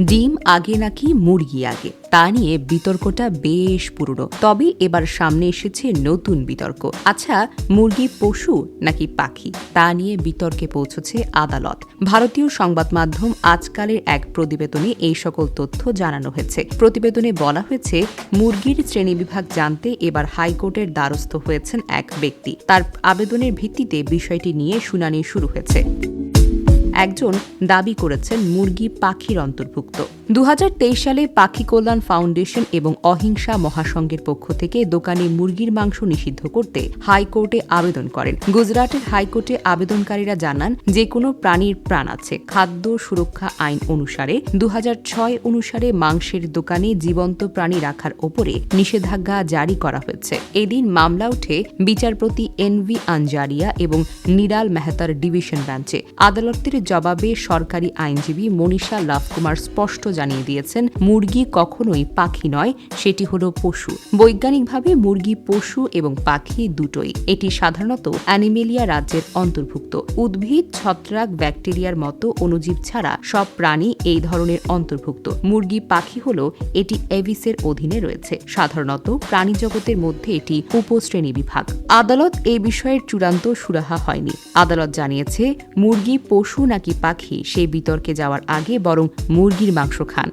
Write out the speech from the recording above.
ডিম আগে নাকি মুরগি আগে? তা নিয়ে বিতর্কটা বেশ পুরনো। তবে এবার সামনে এসেছে নতুন বিতর্ক। আচ্ছা মুরগি পশু নাকি পাখি? তা নিয়ে বিতর্কে পৌঁছেছে আদালত। ভারতীয় সংবাদ মাধ্যম আজকালের এক প্রতিবেদনে এই সকল তথ্য জানানো হয়েছে। প্রতিবেদনে বলা হয়েছে, মুরগির শ্রেণীবিভাগ জানতে এবার হাইকোর্টের দ্বারস্থ হয়েছেন এক ব্যক্তি। তার আবেদনের ভিত্তিতে বিষয়টি নিয়ে শুনানি শুরু হয়েছে। একজন দাবি করেছেন মুরগি পাখির অন্তর্ভুক্ত। দু হাজার তেইশ সালে পাখি কল্যাণ ফাউন্ডেশন এবং অহিংসা মহাসংঘের পক্ষ থেকে দোকানে মুরগির মাংস নিষিদ্ধ করতে হাইকোর্টে আবেদন করেন। গুজরাটের হাইকোর্টে আবেদনকারীরা জানান যে কোনো প্রাণীর প্রাণ আছে। খাদ্য সুরক্ষা আইন অনুসারে দু হাজার ছয় অনুসারে মাংসের দোকানে জীবন্ত প্রাণী রাখার ওপরে নিষেধাজ্ঞা জারি করা হয়েছে। এদিন মামলা উঠে বিচারপতি এনভি আনজারিয়া এবং নিরাল মেহতার ডিভিশন বেঞ্চে। আদালতের জবাবে সরকারি আইনজীবী মনীষা লাভকুমার স্পষ্ট জানিয়ে দিয়েছেন, মুরগি কখনোই পাখি নয়, সেটি হলো পশু। বৈজ্ঞানিকভাবে মুরগি পশু এবং পাখি দুটোই। এটি সাধারণত অ্যানিমেলিয়া রাজ্যের অন্তর্ভুক্ত। উদ্ভিদ, ছত্রাক, ব্যাকটেরিয়ার মতো অণুজীব ছাড়া সব প্রাণী এই ধরনের অন্তর্ভুক্ত। মুরগি পাখি হল এটি এভিসের অধীনে রয়েছে। সাধারণত প্রাণী জগতের মধ্যে এটি উপশ্রেণী বিভাগ। আদালত এই বিষয়ের চূড়ান্ত সুরাহা হয়নি। আদালত জানিয়েছে, মুরগি পশু নাকি পাখি সেই বিতর্কে যাওয়ার আগে বরং মুরগির মাংস খান।